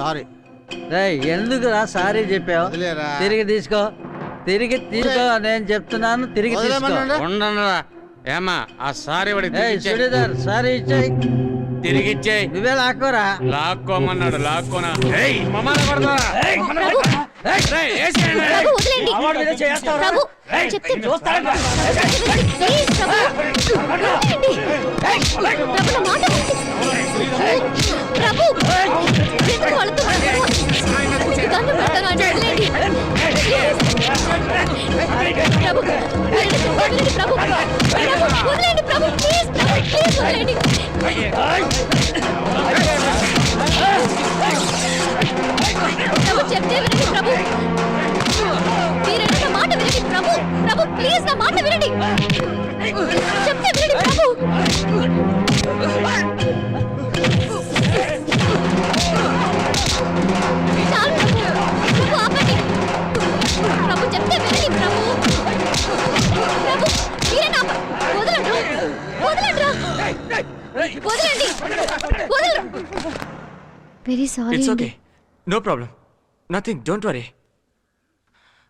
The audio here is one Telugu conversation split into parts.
సారీ రేయ్ ఎందుకురా సారీ చెప్పావు? తిరిగి తీసుకో. తిరిగి తీసుకో నేను చెప్తున్నాను తిరిగి తీసుకో? ఉండనురా. ఏమా ఆ సారీ చూడేదారు సారీ ఇచ్చాయి. తిరిగిచ్చాయి. నువ్వే లాక్కోరా? లాక్కోమన్నాడు లాక్కోనా. మమ్మల్ని కొడతా ప్రభు. ప్రభు ప్రభు వదలండి ప్రభు ప్రభు వదలండి ప్రభు ప్లీజ్ ప్రభు ప్లీజ్ వదలండి very sorry it's okay no problem nothing don't worry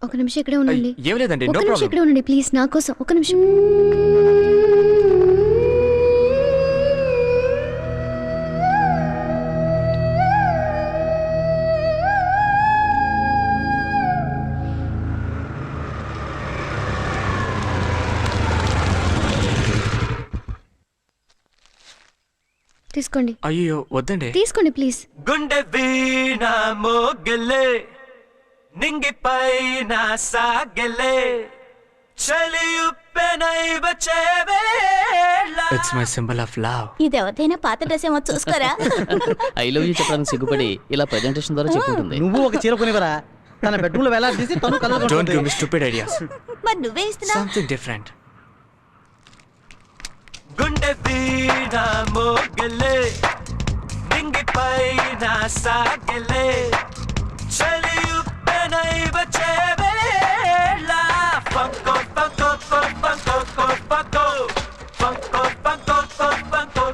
ఒక నిమిషం ఇక్కడే ఉండండి. ఏం లేదండి. ఒక నో నిమిషం ప్రాబ్లం ఇక్కడే ఉండండి ప్లీజ్. నా కోసం ఒక నిమిషం. తీసుకోండి. అయ్యో వద్దండి. తీసుకోండి ప్లీజ్. గుండె వీణ మోగలే నింగిపైన సాగలే చలియుప్పెనై బచేవేళ it's my symbol of love ఇది ఎవరిదైనా పాత డ్రెస్ ఏమో చూసుకోరా? ఐ లవ్ యూ చెప్పడానికి సిగ్గుపడి ఇలా ప్రెజెంటేషన్ ద్వారా చెప్పుకుంటుంది. నువ్వు ఒక చీర కొనివరా తన బెడ్రూమ్లో వేలాడి తీసి తను don't give colour me stupid ideas మరి నువ్వే ఇస్తున్నా? సంథింగ్ డిఫరెంట్ గుండె వీణ మోగలే నింగిపైన సాగలే చలియుప్పెనై బచేవేళ పంకో పంకో పంకో పంకో పంకో పంకో పంకో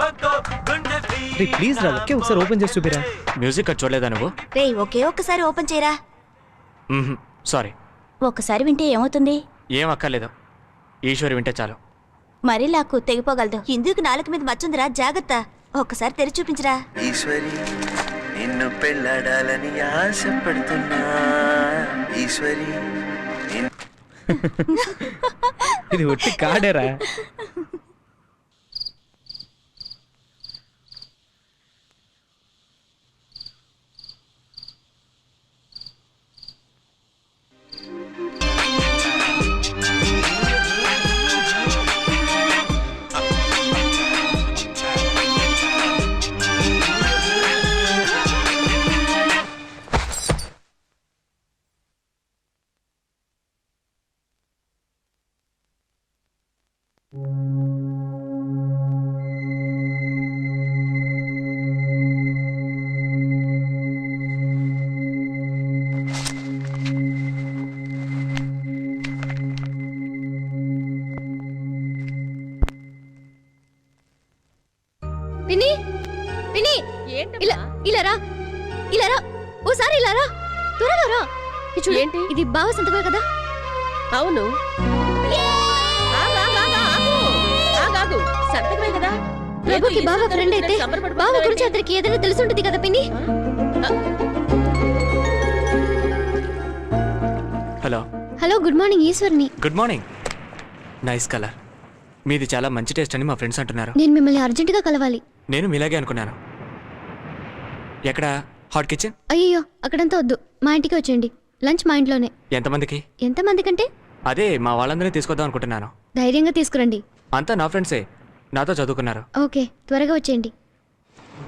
పంకో గుండె ప్లీజ్ రా ఒకే ఒకసారి ఓపెన్ చేసి చూపిరా మ్యూజిక్ అది చూడలేదా నువ్వు రే ఒకే ఒక్కసారి ఓపెన్ చేయరా సారీ ఒక్కసారి వింటే ఏమవుతుంది ఏం అక్కర్లేదు ఈశ్వరి వింటే చాలు మరీ లాక్కు తెగిపోగలదు. ఇందుకు నాలుగు మీద మచ్చుందిరా జాగ్రత్త. ఒక్కసారి తెరిచి చూపించరా. ఈశ్వరి నిన్ను పెళ్ళాడాలని ఆశపడుతున్నా ఈశ్వరి ఇది ఒట్టి కాడేరా. ఏంటి? ఇది బావ సంతకమే కదా? అవును. ఆగు, ఆగు, ఆగు, ఆగు. ఆగు, ఆగు. సంతకమే కదా. ప్రభుకి ఏదో బావ ఫ్రెండ్ అయితే? గురించి అతనికి ఏదైనా తెలిసి ఉంటుంది కదా పిన్ని? Hello. Hello good morning ఈశ్వర్ని. Good morning. Nice colour. మీది చాలా మంచి టేస్ట్ అని మా ఫ్రెండ్స్ అంటున్నారు. నేను మిమ్మల్ని అర్జెంటుగా కలవాలి. నేను మీలాగే అనుకున్నాను. ఎక్కడ? Hot kitchen? అయ్యో అక్కడంతా వద్దు. మా ఇంటికి వచ్చేయండి. లంచ్ మా ఇంట్లోనే. ఎంతమందికి? ఎంతమంది కంటే అదే మా వాళ్ళందరినీ తీసుకొద్దాం అనుకుంటున్నాను. ధైర్యంగా తీసుకురండి. అంతా నా ఫ్రెండ్సే. నాతో చదువుకున్నారు. ఓకే త్వరగా వచ్చేయండి.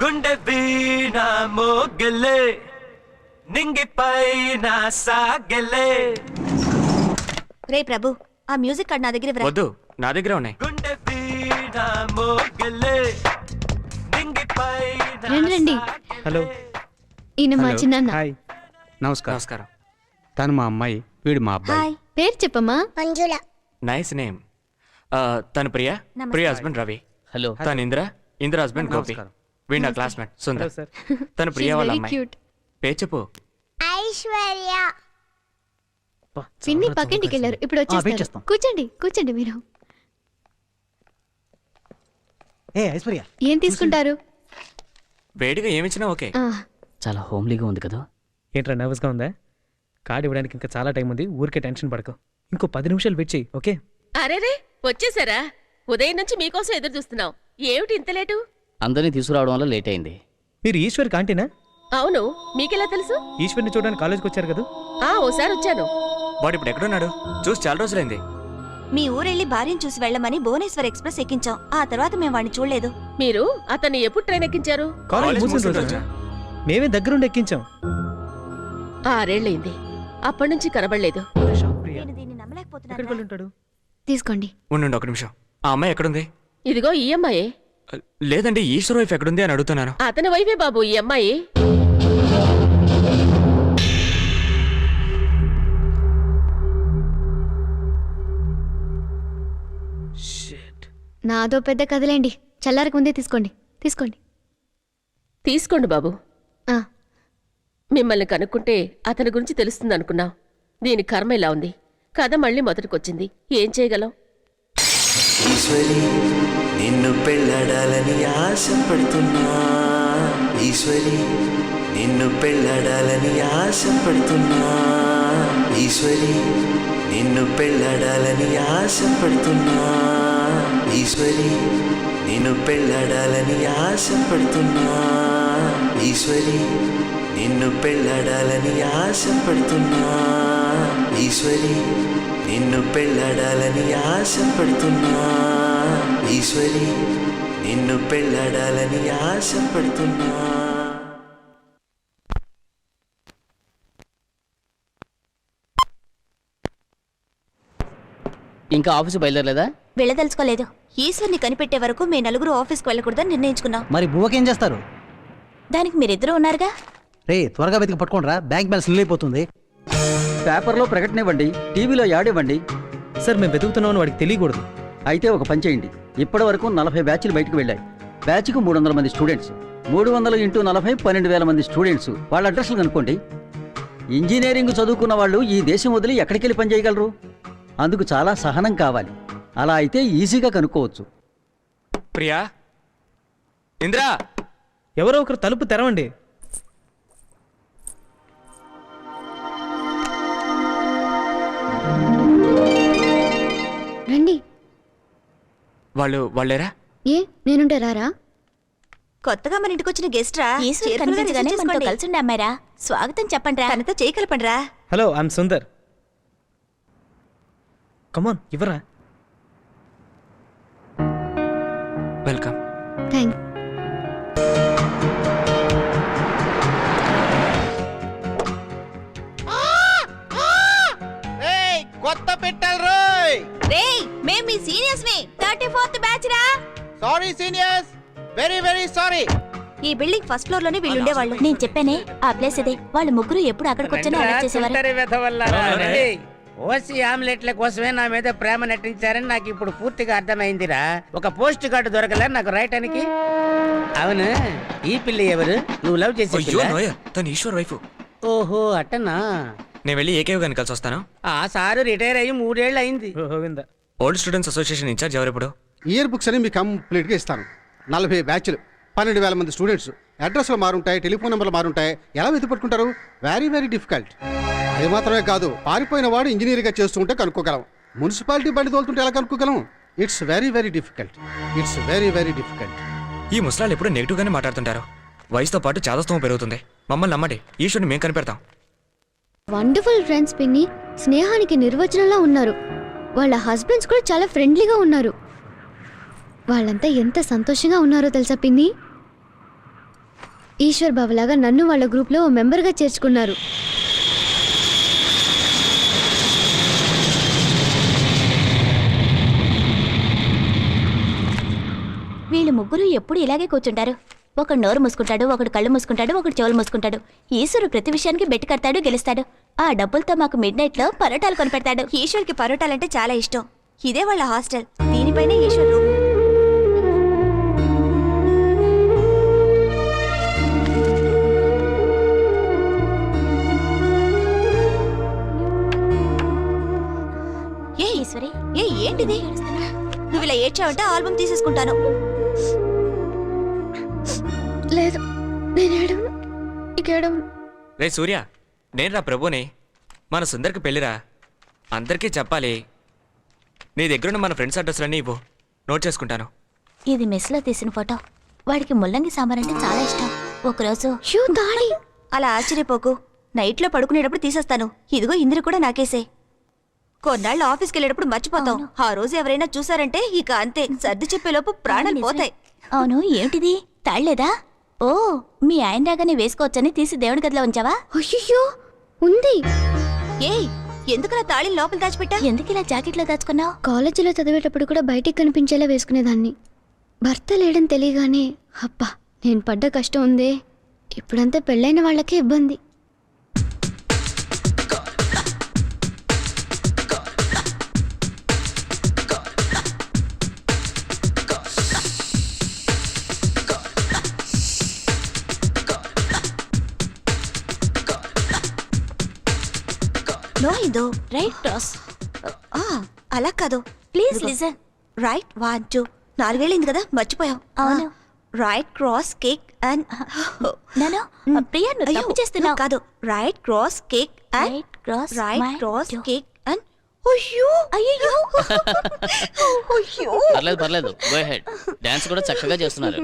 గుండె వీణ మోగలే నింగిపైన సాగలే రే ప్రభు ఆ మ్యూజిక్ కార్డ్ నా దగ్గర వద్దు నా దగ్గర ఉన్నాయి. గుండె వీణ మోగలే నింగిపైన రండి రండి. హలో. ఈయన మా చిన్నాన్న. హాయ్. నమస్కారం. నమస్కారం. తను మా అమ్మాయి వీడు మా అబ్బాయి. హాయ్. పేరు చెప్పమ్మా. నైస్ నేమ్ తను ప్రియా. ప్రియా హస్బెండ్ రవి. హలో తను ఇంద్ర? ఇందిరా హస్బెండ్ గోపి. నమస్కారం. వీడు నా క్లాస్మేట్ సుందర్. తను ప్రియా వాళ్ళ అమ్మాయి. క్యూట్ పేరు చెప్పు. ఐశ్వర్య. అబ్బా, పిన్ని పక్కింటికి వెళ్ళారు. ఇప్పుడు వచ్చేస్తారు. చేస్తాం. కూర్చోండి కూర్చోండి మీరు. ఏ ఐశ్వర్య. ఏం తీసుకుంటారు? వేడిగా ఏమిచ్చినా ఓకే. ఆ, చాలా హోమ్లీగా ఉంది కదా. ఏంట్రా నర్వస్గా ఉందా? కార్డు ఇవ్వడానికి ఇంకా చాలా టైం ఉంది. ఊరికే టెన్షన్ పడకు. ఇంకో పది నిమిషాలు వెయిట్ చేయి ఓకే? అరేరే వచ్చేసారా? ఉదయం నుంచి మీకోసం ఎదురు చూస్తున్నాం ఏమిటి ఇంత లేటు? అందరినీ తీసుకురావడం వల్ల లేట్ అయింది. మీరు ఈశ్వర్ కాంటీనా? అవును. మీకెలా తెలుసు? ఈశ్వర్ని చూడడానికి కాలేజ్కి వచ్చారు కదా? ఆ ఓసారి వచ్చాను. వాడు ఇప్పుడు ఎక్కడున్నాడు? చూసి చాలా రోజులైంది. మీ ఊరెళ్ళి భార్యను చూసి వెళ్ళమని భువనేశ్వర్ ఎక్స్ప్రెస్ ఎక్కించాం. ఆ తర్వాత మేము వాడిని చూడలేదు. మీరు? అతన్ని ఎప్పుడు ట్రైన్ ఎక్కించారు? కాలేజ్ మూసిన రోజు? మేమే దగ్గరుండి ఎక్కించాం. ఆరేళ్ళయింది అప్పటి నుంచి కనబడలేదు. తీసుకోండి. ఉండండి ఒక నిమిషం. ఆ అమ్మాయి ఎక్కడుంది? ఇదిగో ఈ అమ్మాయే. లేదండి ఈశ్వర్ వైఫ్ ఎక్కడుంది అని అడుగుతున్నాను. అతని వైఫే బాబు ఈ అమ్మాయి. నాదో పెద్ద కదలేండి చల్లారకు ముందే తీసుకోండి. తీసుకోండి. తీసుకోండి బాబు. ఆ, మిమ్మల్ని కనుక్కుంటే అతని గురించి తెలుస్తుంది అనుకున్నాం. దీని కర్మ ఇలా ఉంది. కథ మళ్ళీ మొదటికొచ్చింది. ఏం చేయగలం? ఈశ్వరి నిన్ను పెళ్ళాడాలని ఆశపడుతున్నా. ఈశ్వరి నిన్ను పెళ్ళాడాలని ఆశపడుతున్నా. ఈశ్వరి నిన్ను పెళ్ళాడాలని ఆశపడుతున్నా. ఈశ్వరి నిన్ను పెళ్ళాడాలని ఆశపడుతున్నా. ఈశ్వరి నిన్ను పెళ్ళాడాలని ఆశపడుతున్నా. ఈశ్వరి నిన్ను పెళ్ళాడాలని ఆశపడుతున్నా. ఈశ్వరి నిన్ను పెళ్ళాడాలని ఆశపడుతున్నా. ఇంకా ఆఫీసు బయలుదేరలేదా? వెళ్ళదలుచుకోలేదు. ఈశ్వర్ని కనిపెట్టే వరకు మీ నలుగురు ఆఫీస్కి వెళ్ళకూడదని నిర్ణయించుకున్నాం. మరి బువ్వకేం చేస్తారు? దానికి మీరిద్దరూ ఉన్నారుగా? రే త్వరగా వెతికి పట్టుకోండిరా. బ్యాంక్ బ్యాలెన్స్ నిల్ అయిపోతుంది. పేపర్లో ప్రకటన ఇవ్వండి టీవీలో యాడ్ ఇవ్వండి సార్ మేము వెతుకుతున్నామని వాడికి తెలియకూడదు. అయితే ఒక పని చేయండి. ఇప్పటి వరకు నలభై బ్యాచ్లు బయటకు వెళ్ళాయి. బ్యాచ్కు మూడు వందల మంది స్టూడెంట్స్. మూడు వందలు ఇంటూ నలభై పన్నెండు వేల మంది స్టూడెంట్స్. వాళ్ళ అడ్రస్లు కనుక్కోండి. ఇంజనీరింగ్ చదువుకున్న వాళ్ళు ఈ దేశం వదిలి ఎక్కడికి వెళ్ళి పనిచేయగలరు అందుకు చాలా సహనం కావాలి. అలా అయితే ఈజీగా కనుక్కోవచ్చు. ప్రియా? ఇందిరా? ఎవరో ఒకరు తలుపు తెరవండి. రండి. వాళ్ళు వాళ్ళేరా? ఏ నేనుంటే రారా? కొత్తగా మన ఇంటికి వచ్చిన గెస్ట్ రా. ఈశ్వర్ కనిపించగానే మనతో. కలిసి ఉండే అమ్మాయిరా స్వాగతం చెప్పండి తనతో చేయగలపండి రా hello I'm Sundar come on ఇవ్వరా? వెల్కమ్ థ్యాంక్ కొత్త పెట్టాలి రోయ్ మేము మీ సీనియర్స్ని థర్టీ ఫోర్త్ బ్యాచ్ రా. Sorry seniors. Very very sorry. ఈ బిల్డింగ్ ఫస్ట్ ఫ్లోర్లోనే వీళ్ళు ఉండేవాళ్ళు. నేను చెప్పానే ఆ ప్లేస్ అదే వాళ్ళు ముగ్గురు ఎప్పుడు అక్కడికి వచ్చానో అలా చేసేవారు ఓసి ఆమ్లెట్ల కోసమే నా మీద ప్రేమ నటించారని నాకు ఇప్పుడు పూర్తిగా అర్థమైందిరా. ఒక పోస్ట్ కార్డు దొరకలే నాకు రాయటానికి అవును ఈ పిల్ల ఎవరు? నువ్వు లవ్ చేసే అయ్యో పిల్ల? నోయ తను ఈశ్వర్ వైఫ్. ఓహో అట్టనా? నేను వెళ్ళి ఏకేవ్ గారిని కలిసి వస్తాను. ఆ సారు రిటైర్ అయ్యి మూడేళ్ళు అయింది. ఓల్డ్ స్టూడెంట్స్ అసోసియేషన్ ఇన్ఛార్జ్ ఎవరెప్పుడు ఇయర్ బుక్స్ అని మీకు కంప్లీట్గా ఇస్తాను. నలభై బ్యాచ్లు పన్నెండు వేల మంది స్టూడెంట్స్ అడ్రస్లు మారుంటాయి టెలిఫోన్ నెంబర్లు మారుంటాయి. ఎలా వెతి పట్టుకుంటారు? వెరీ వెరీ డిఫికల్ట్ అది మాత్రమే కాదు పారిపోయిన వాడు ఇంజనీర్గా చేస్తుంటే కనుక్కోగలం. మున్సిపాలిటీ బండి తోలుతుంటే ఎలా కనుక్కోగలం? It's very very difficult it's very very difficult ఈ ముసలాళ్ళు ఎప్పుడు నెగిటివ్ గానే మాట్లాడుతుంటారు. వయసుతో పాటు చాదస్తవం పెరుగుతుంది. మమ్మల్ని నమ్మండి. ఈశ్వరుని మేము కనిపెడతాం. వండర్ఫుల్ ఫ్రెండ్స్ పిన్ని స్నేహానికి నిర్వచనంలా ఉన్నారు. వాళ్ళ హస్బెండ్స్ కూడా చాలా ఫ్రెండ్లీగా ఉన్నారు. వాళ్ళంతా ఎంత సంతోషంగా ఉన్నారో తెలుసా పిన్ని? ఈశ్వర్ బాబులాగా నన్ను వాళ్ళ గ్రూప్లో ఓ మెంబర్గా చేర్చుకున్నారు. వీళ్ళు ముగ్గురు ఎప్పుడు ఇలాగే కూర్చుంటారు? ఒకడు నోరు మూసుకుంటాడు ఒకడు కళ్ళు మూసుకుంటాడు ఒకడు చెవులు మూసుకుంటాడు. ఈశ్వరు ప్రతి విషయానికి బెట్టి కడతాడు గెలుస్తాడు. ఆ డబ్బులతో మాకు మిడ్ నైట్లో పరోటాలు కొనిపెడతాడు. ఈశ్వర్కి పరోటాలంటే చాలా ఇష్టం. ఇదే వాళ్ళ హాస్టల్. దీనిపైనే ఈశ్వరు ఏ ఈశ్వరి. ఏ ఏంటిది? నువ్వు ఇలా ఏడ్చావంటే ఆల్బమ్ తీసేసుకుంటాను. లేదు. నేను ఏడవను. ఇక ఏడవను. రే సూర్య నేను రా ప్రభుని మన సుందర్కి పెళ్ళిరా. అందరికీ చెప్పాలి. నీ దగ్గరున్న మన ఫ్రెండ్స్ అడ్రస్లన్నీ ఇవ్వు. నోట్ చేసుకుంటాను. ఇది మెస్లో తీసిన ఫోటో. వాడికి ముల్లంగి సాంబార్ అంటే చాలా ఇష్టం. ఒకరోజు షూ అలా ఆశ్చర్యపోకు. నైట్లో పడుకునేటప్పుడు తీసేస్తాను. ఇదిగో ఇందిర కూడా నాకేసే. కొన్నాళ్ళు ఆఫీస్కి వెళ్ళేటప్పుడు మర్చిపోతాం. ఆ రోజు ఎవరైనా చూసారంటే ఇక అంతే. సర్ది చెప్పేలోపు ప్రాణాలు పోతాయి. అవును ఏమిటిది తాళ్ళేదా ఓ మీ ఆయన రాగానే వేసుకోవచ్చని తీసి దేవుడి గదిలో ఉంచావా? అయ్యో ఉంది. ఏయ్ ఎందుకలా తాళి లోపల దాచిపెట్టా? ఎందుకు ఇలా జాకెట్లో దాచుకున్నావు? కాలేజీలో చదివేటప్పుడు కూడా బయటికి కనిపించేలా వేసుకునేదాన్ని. భర్త లేడని తెలియగానే అబ్బా నేను పడ్డ కష్టం ఉందే. ఇప్పుడంతా పెళ్ళైన వాళ్ళకే ఇబ్బంది. నో ఇదో రైట్ క్రాస్. అలా కాదు. Please listen right one two. నాలుగేళ్ళైంది కదా మర్చిపోయాం. అవును. రైట్ క్రాస్ కేక్ అండ్ నేను ప్రియా నువ్వు తప్పు చేస్తున్నావు. కాదు. Right cross cake and right cross right cross cake and అయ్యో అయ్యో అయ్యో. పర్లేదు పర్లేదు. గో హెడ్ డాన్స్ కూడా చక్కగా చేస్తున్నారు.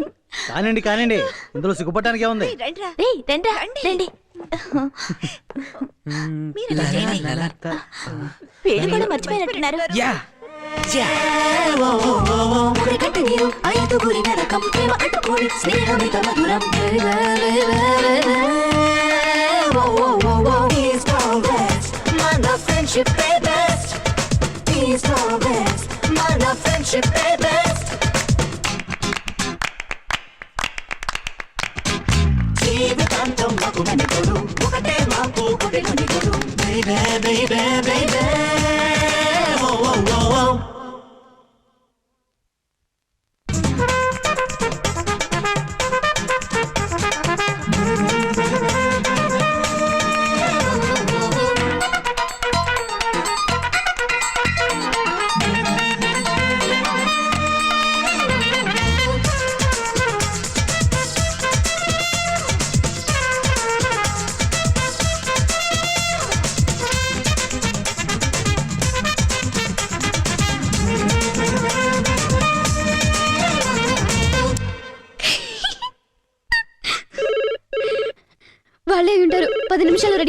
కానివ్వండి కానివ్వండి. ఇందులో సిగ్గుపడటానికి ఏముంది? రండిరా రేయ్ రండిరా రండి. మీరు ఇలా చేయండి. వీడు కూడా మర్చిపోయినట్టున్నారు. these moments, man of friendship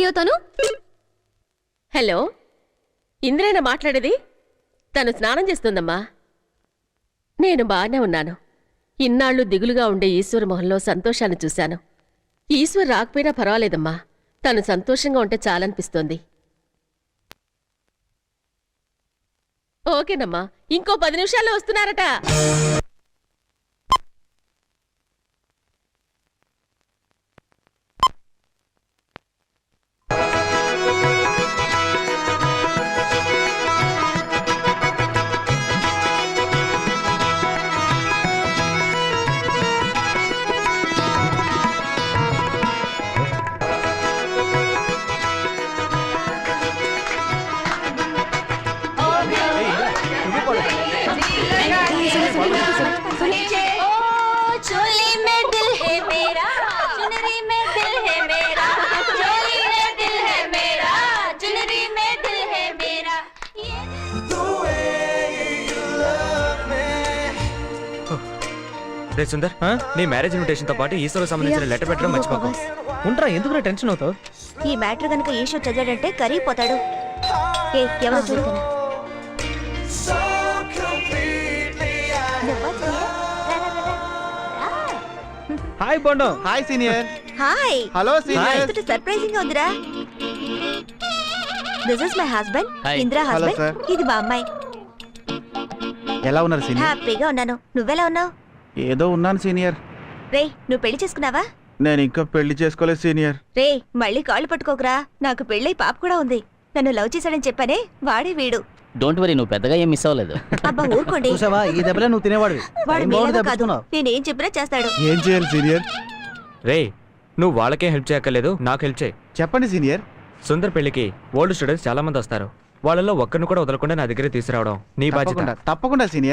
నిమిషాలు తను? హలో ఇంద్రేనా మాట్లాడేది? తను స్నానం చేస్తుందమ్మా. నేను బాగానే ఉన్నాను. ఇన్నాళ్ళు దిగులుగా ఉండే ఈశ్వర్ మొహంలో సంతోషాన్ని చూశాను. ఈశ్వర్ రాకపోయినా పర్వాలేదమ్మా. తను సంతోషంగా ఉంటే చాలనిపిస్తోంది. ఓకేనమ్మా ఇంకో పది నిమిషాల్లో వస్తున్నారట. రే సుందర్ నీ మ్యారేజ్ ఇన్విటేషన్తో పాటు ఈశ్వరకు సంబంధించిన లెటర్ పెట్టడం మర్చిపోకు. ఉంటారా ఎందుకు టెన్షన్ అవుతావు? ఈ మ్యాటర్ కనుక ఈశ్వర్ చదివాడంటే కరిగిపోతాడు. ఏ ఎవరు హాయ్ బొండో హాయ్ సీనియర్ హాయ్ హలో ఎంతటి సర్ప్రైజింగ్గా ఉందిరా. This is my husband. Indira husband ఇది మా అమ్మాయి. ఎలా ఉన్నారు సీనియర్ హ్యాపీగా ఉన్నాను. నువ్వెలా ఉన్నావు? ఏదో ఉన్నాను సీనియర్. రే నువ్వు పెళ్ళి చేసుకున్నావా? నేను ఇంకా పెళ్ళి చేసుకోలేదు సీనియర్. రే మళ్ళీ కాళ్ళు పట్టుకోకరా. నాకు పెళ్ళై పాప కూడా ఉంది. నన్ను లవ్ చేశాడని చెప్పానే వాడే వీడు. డోంట్ వరీ నువ్వు పెద్దగా ఏం మిస్ అవ్వలేదు. అబ్బా ఊరుకోండి. చూసావా? ఈ దెబ్బలే నువ్వు తినేవాడివి. వాడు ఏం బాగుంది మీలాగా కాదు. దెబ్బతున్నావు నేనేం చెప్పినా చేస్తాడు. ఏం చేయాలి సీనియర్? రే నువ్వు వాళ్ళకే హెల్ప్ చేయక్కర్లేదు నాకు హెల్ప్ చేయి. చెప్పండి సీనియర్. సుందర్ పెళ్ళికి ఓల్డ్ స్టూడెంట్స్ చాలా మంది వస్తారు. వాళ్ళలో ఒక్కరిని కూడా వదలకుండా నా దగ్గర తీసుకురావడం నీ బాధ్యత. తప్పకుండా తప్పకుండా సీనియర్.